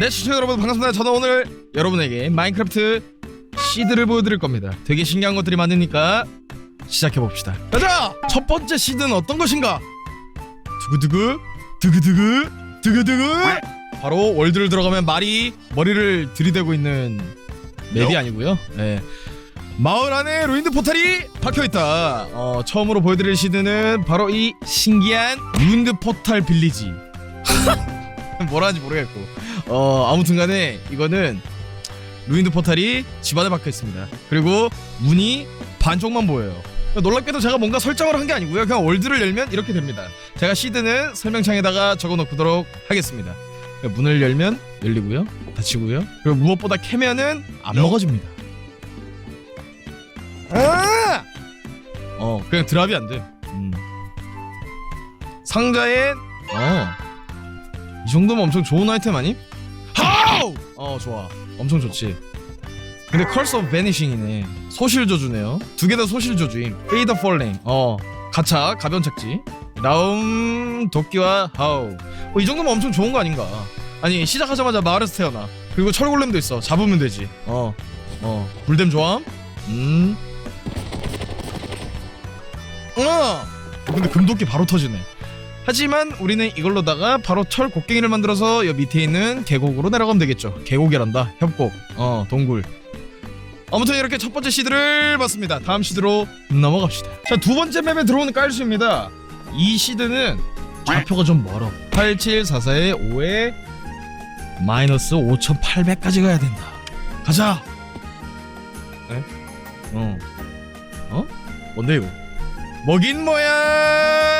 네 시청자 여러분 반갑습니다. 저는 오늘 여러분에게 마인크래프트 시드를 보여드릴 겁니다. 되게 신기한 것들이 많으니까 시작해봅시다. 가자! 첫 번째 시드는 어떤 것인가? 두구두구 두구두구 두구두구. 바로 월드를 들어가면 말이 머리를 들이대고 있는 맵이 아니고요. 네. 마을 안에 루인드 포탈이 박혀있다. 어, 처음으로 보여드릴 시드는 바로 이 신기한 루인드 포탈 빌리지 뭐라 하는지 모르겠고. 어 아무튼간에 이거는 루인드 포탈이 집안에 박혀 있습니다. 그리고 문이 반쪽만 보여요. 놀랍게도 제가 뭔가 설정을 한 게 아니고요. 그냥 월드를 열면 이렇게 됩니다. 제가 시드는 설명창에다가 적어놓도록 하겠습니다. 문을 열면 열리고요. 닫히고요. 그리고 무엇보다 캐면은 안 먹어집니다. 아! 어 그냥 드랍이 안돼. 음. 상자엔 어 이 정도면 엄청 좋은 아이템 아니? 하우! 어 좋아. 엄청 좋지. 근데 컬스 오브 베니싱이네. 소실 저주네요. 두 개 다 소실 저주임. 페이더 폴링 어 가차 가벼운 착지. 다음 도끼와 하우. 어, 이 정도면 엄청 좋은 거 아닌가? 아니 시작하자마자 마을에서 태어나. 그리고 철골렘도 있어. 잡으면 되지. 어어. 불댐 조함? 음. 어! 근데 금도끼 바로 터지네 하지만 우리는 이걸로다가 바로 철 곡괭이를 만들어서 여 밑에 있는 계곡으로 내려가면 되겠죠. 계곡이란다. 협곡. 어 동굴. 아무튼 이렇게 첫 번째 시드를 봤습니다. 다음 시드로 넘어갑시다. 자 두 번째 맵에 들어오는 깔수입니다. 이 시드는 좌표가 좀 멀어. 8744에 5에 마이너스 5800까지 가야 된다. 가자! 에? 어. 어? 뭔데 이거? 뭐긴 뭐야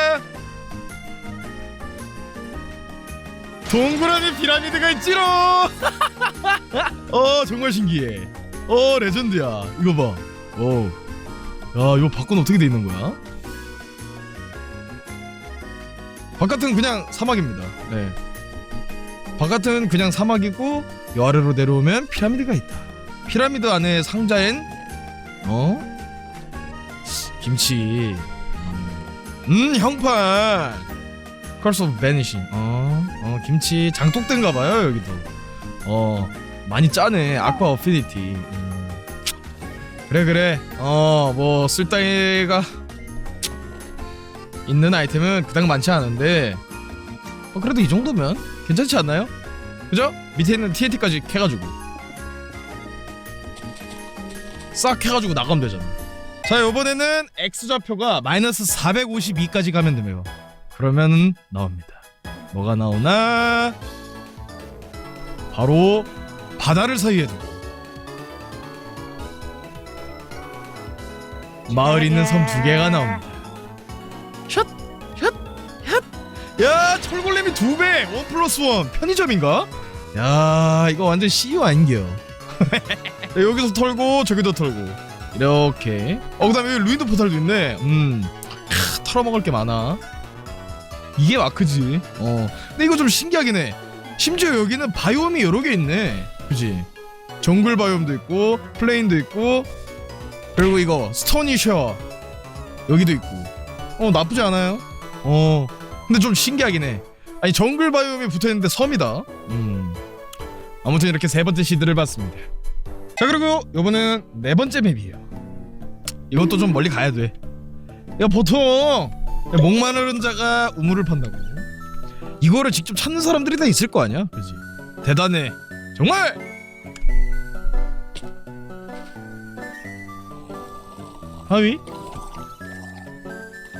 안에 피라미드가 있지롱! 어 정말 신기해. 어 레전드야. 이거 봐어야 이거 바꿔는 어떻게 돼 있는 거야? 바깥은 그냥 사막입니다. 네. 바깥은 그냥 사막이고 요 아래로 내려오면 피라미드가 있다. 피라미드 안에 상자엔 어? 김치. 음 형판 오브 베니싱 어, 어 김치 장독대인가 봐요 여기도. 어 많이 짜네 아쿠아 어피니티 음. 그래 그래. 어 뭐 쓸데가 있는 아이템은 그닥 많지 않은데. 어, 그래도 이 정도면 괜찮지 않나요? 그죠? 밑에 있는 TNT까지 캐가지고. 싹 해가지고 나가면 되잖아. 자 요번에는 X좌표가 마이너스 452까지 가면 되네요 그러면 나옵니다. 뭐가 나오나? 바로 바다를 사이에 두고 마을 있는 섬 두 개가 나옵니다. 샷! 샷! 샷! 야 철골렘이 두 배! 원 플러스 원! 편의점인가? 야 이거 완전 CEO 아닌겨. 여기서 털고 저기도 털고. 이렇게. 어 그 다음에 여기 루인드 포탈도 있네. 음. 크, 털어먹을 게 많아 이게 마크지? 어. 근데 이거 좀 신기하긴 해. 심지어 여기는 바이옴이 여러 개 있네. 그지? 정글 바이옴도 있고 플레인도 있고 그리고 이거 스토니 셔 여기도 있고. 어 나쁘지 않아요? 어. 근데 좀 신기하긴 해. 아니 정글 바이옴이 붙어있는데 섬이다. 음. 아무튼 이렇게 세 번째 시드를 봤습니다. 자 그리고 요번은 네 번째 맵이에요. 이것도 좀 멀리 가야 돼 야 보통 목마른 자가 우물을 판다고 이거를 직접 찾는 사람들이 다 있을 거 아니야 그지 대단해 정말 하위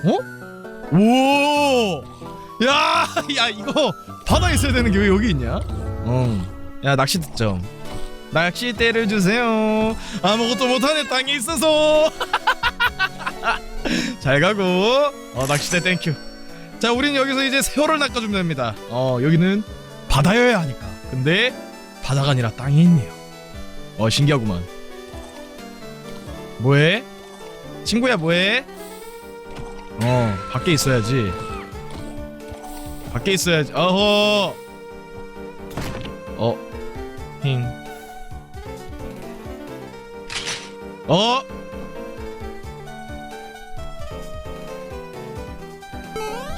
어? 오! 야, 야 이거 바다에 있어야 되는 게 왜 여기 있냐? 어. 야 낚시 득점. 낚싯대를 주세요. 아무것도 못하는 땅에 있어서. 잘 가고. 어 낚싯대 땡큐. 자, 우린 여기서 이제 새우를 낚아주면 됩니다. 어 여기는 바다여야 하니까. 근데 바다가 아니라 땅에 있네요. 어 신기하구만. 뭐해? 친구야 뭐해? 어 밖에 있어야지 밖에 있어야지 어허 어힝 어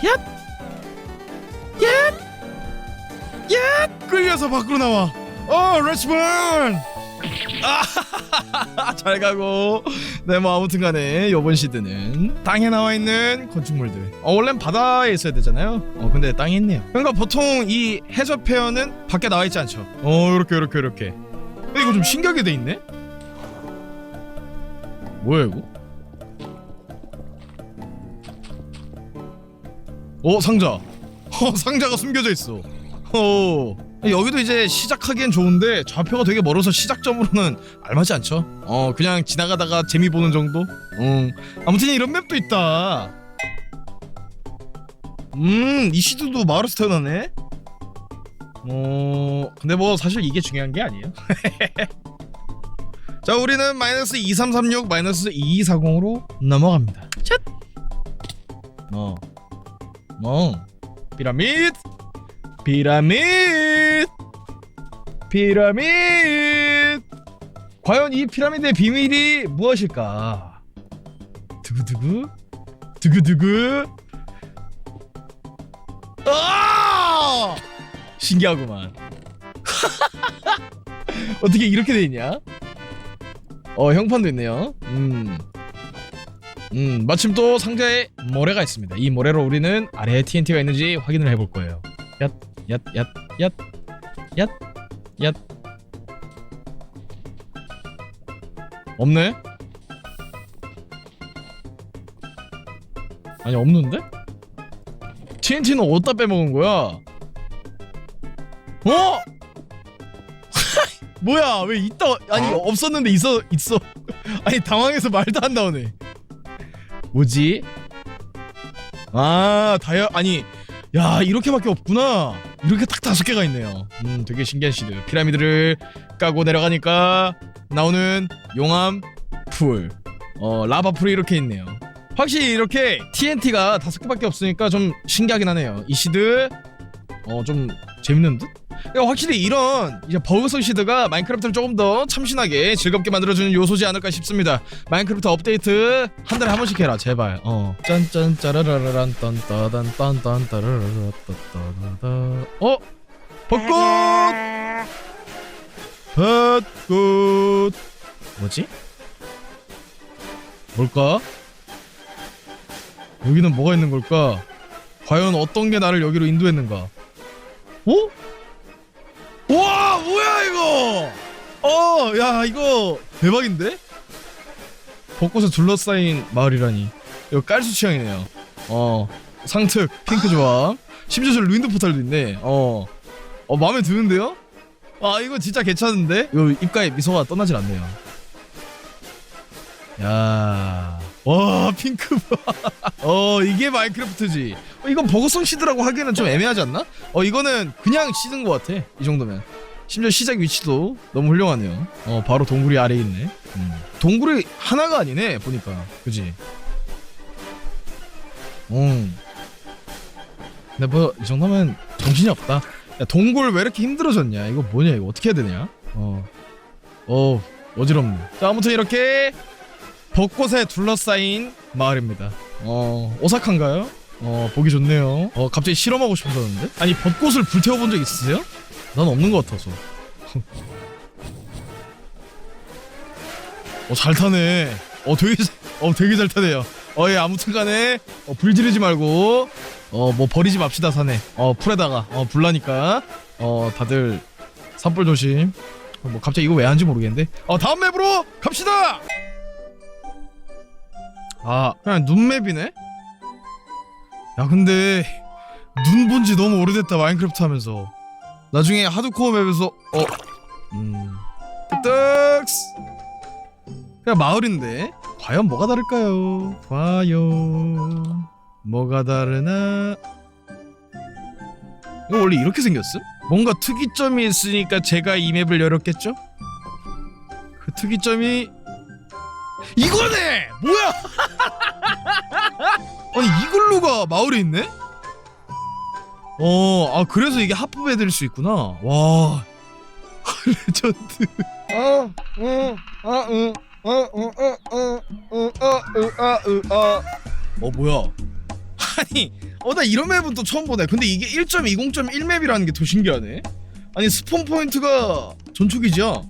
얏! 얏! 얏! 끌려서 밖으로 나와. 어 레츠번 아잘 가고. 네 뭐 아무튼 간에 요번 시드는 땅에 나와 있는 건축물들. 어 원래는 바다에 있어야 되잖아요. 어 근데 땅에 있네요. 그러니까 보통 이 해저 페어는 밖에 나와 있지 않죠. 어 요렇게 요렇게 요렇게. 근데 이거 좀 신기하게 돼 있네? 뭐야 이거 어 상자. 어 상자가 숨겨져 있어. 어. 여기도 이제 시작하기엔 좋은데 좌표가 되게 멀어서 시작점으로는 알맞지 않죠? 어 그냥 지나가다가 재미 보는 정도? 음 아무튼 이런 맵도 있다. 음 이시드도 마을에서 태어나네? 어 근데 뭐 사실 이게 중요한 게 아니에요. 자 우리는 마이너스 2336 마이너스 2240으로 넘어갑니다. 샷! 어. 어. 피라미드. 피라미드. 피라미드. 과연 이 피라미드의 비밀이 무엇일까? 두구두구? 두구두구? 아! 신기하구만. 어떻게 이렇게 돼 있냐? 어 형판도 있네요. 음 음, 마침 또 상자에 모래가 있습니다. 이 모래로 우리는 아래에 TNT가 있는지 확인을 해볼 거예요. 얏, 얏, 얏, 얏, 얏, 얏. 없네? 아니 없는데? TNT는 어디다 빼먹은 거야? 어? 뭐야 왜 있다 아니 없었는데 있어 있어 아니 당황해서 말도 안 나오네 뭐지? 아 다이아 아니 야 이렇게밖에 없구나. 이렇게 딱 다섯 개가 있네요. 음 되게 신기한 시드. 피라미드를 까고 내려가니까 나오는 용암 풀어 라바 풀이 이렇게 있네요. 확실히 이렇게 TNT가 다섯 개밖에 없으니까 좀 신기하긴 하네요. 이 시드 어 좀 재밌는 듯? 야, 확실히 이런 이제 버그성 시드가 마인크래프트를 조금 더 참신하게 즐겁게 만들어주는 요소지 않을까 싶습니다. 마인크래프트 업데이트 한 달에 한 번씩 해라 제발. 어. 짠짠 짜라라란 딴따단 딴딴 따라라라 따따다다. 어? 벚꽃! 벚꽃. 뭐지? 뭘까? 여기는 뭐가 있는 걸까? 과연 어떤 게 나를 여기로 인도했는가? 어? 와 이거! 어 야 이거 대박인데? 벚꽃에 둘러싸인 마을이라니. 이거 깔수 취향이네요. 어 상특 핑크 조합. 심지어 저 루인드 포탈도 있네. 어, 어 마음에 드는데요? 아 이거 진짜 괜찮은데? 이거 입가에 미소가 떠나질 않네요. 야 와 핑크 어 이게 마인크래프트지. 어, 이건 버그성 시드라고 하기에는 좀 애매하지 않나? 어 이거는 그냥 시드인 것 같아 이 정도면 심지어 시작 위치도 너무 훌륭하네요. 어 바로 동굴이 아래에 있네. 음. 동굴이 하나가 아니네 보니까. 그지? 음. 근데 뭐 이 정도면 정신이 없다. 야 동굴 왜 이렇게 힘들어졌냐? 이거 뭐냐? 이거 어떻게 해야 되냐? 어. 어, 어지럽네. 자 아무튼 이렇게 벚꽃에 둘러싸인 마을입니다. 어 오사카인가요? 어 보기 좋네요. 어 갑자기 실험하고 싶어졌는데? 아니 벚꽃을 불태워본 적 있으세요? 난 없는 것 같아서 어 잘 타네. 어 되게 잘- 어 되게 잘 타네요. 어 예 아무튼 간에 어, 불 지르지 말고 어 뭐 버리지 맙시다 사네 어 풀에다가 어 불나니까. 어 다들 산불 조심. 어, 뭐 갑자기 이거 왜 하는지 모르겠는데. 어 다음 맵으로 갑시다! 아 그냥 눈맵이네? 야 근데 눈 본 지 너무 오래됐다 마인크래프트 하면서 나중에 하드코어 맵에서 어 음. 뜨뜩스 그냥 마을인데 과연 뭐가 다를까요? 과연 뭐가 다르나? 이거 원래 이렇게 생겼음? 뭔가 특이점이 있으니까 제가 이 맵을 열었겠죠? 그 특이점이 이거네! 뭐야? 아니 이글루가 마을에 있네? 어, 아 그래서 이게 하프배 될수 있구나. 와, 레전드. 어, 응, 어, 응, 어, 응, 어, 응, 응, 어, 응, 어, 응, 어. 어 뭐야? 아니, 어 나 이런 맵은 또 처음 보네. 근데 이게 1.20.1 맵이라는 아니 스폰 포인트가 전초기지야.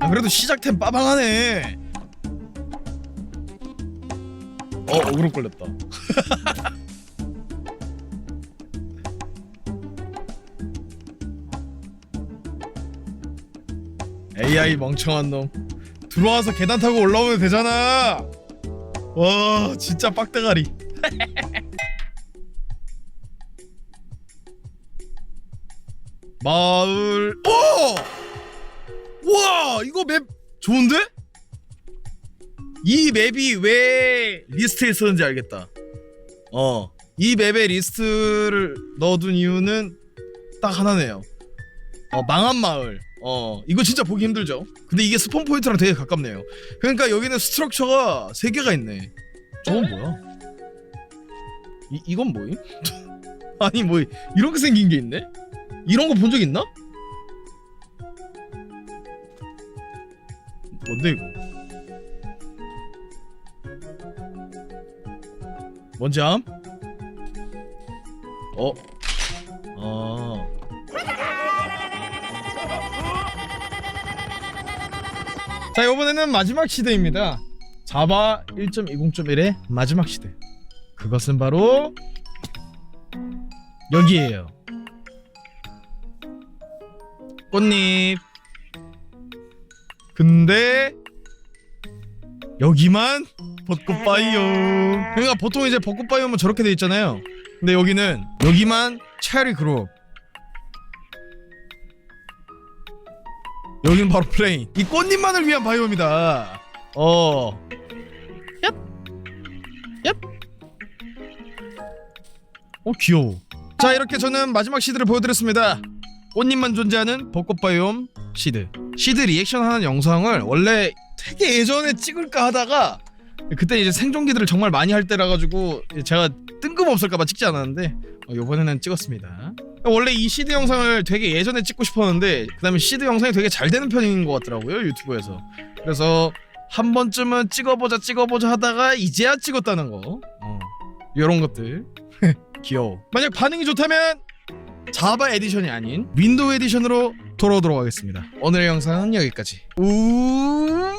아, 그래도 시작템 빠방하네. 어, 어그로 걸렸다. AI 멍청한 놈. 들어와서 계단 타고 올라오면 되잖아. 와 진짜 빡대가리. 마을. 오! 와 이거 맵 좋은데? 이 맵이 왜 리스트에 있었는지 알겠다. 어 이 맵에 리스트를 넣어둔 이유는 딱 하나네요. 어 망한 마을 어 이거 진짜 보기 힘들죠 근데 이게 스폰 포인트랑 되게 가깝네요 그러니까 여기는 스트럭처가 세 개가 있네 저건 뭐야 이, 이건 뭐임? 아니 뭐 이렇게 생긴 게 있네? 이런 거 본 적 있나? 뭔데 이거 뭔지 암? 어? 자 이번에는 마지막 시대입니다. 자바 1.20.1의 마지막 시대. 그것은 바로 여기에요. 꽃잎. 근데 여기만 벚꽃 바이옴. 그러니까 보통 이제 벚꽃 바이옴은 저렇게 돼 있잖아요. 근데 여기는 여기만 체리 그룹 여기는 바로 플레인. 이 꽃잎만을 위한 바이옴이다. 어. 얍! 얍! 어 귀여워. 자 이렇게 저는 마지막 시드를 보여드렸습니다. 꽃잎만 존재하는 벚꽃 바이옴 시드. 시드 리액션 하는 영상을 원래 되게 예전에 찍을까 하다가 그때 이제 생존기들을 정말 많이 할 때라 가지고 제가 뜬금없을까봐 찍지 않았는데 어, 이번에는 찍었습니다 원래 이 시드 영상을 되게 예전에 찍고 싶었는데 그 다음에 시드 영상이 되게 잘 되는 편인 것 같더라고요 유튜브에서. 그래서 한 번쯤은 찍어보자 찍어보자 하다가 이제야 찍었다는 거. 어, 이런 것들. 귀여워. 만약 반응이 좋다면 자바 에디션이 아닌 윈도우 에디션으로 돌아오도록 하겠습니다. 오늘의 영상은 여기까지. 우와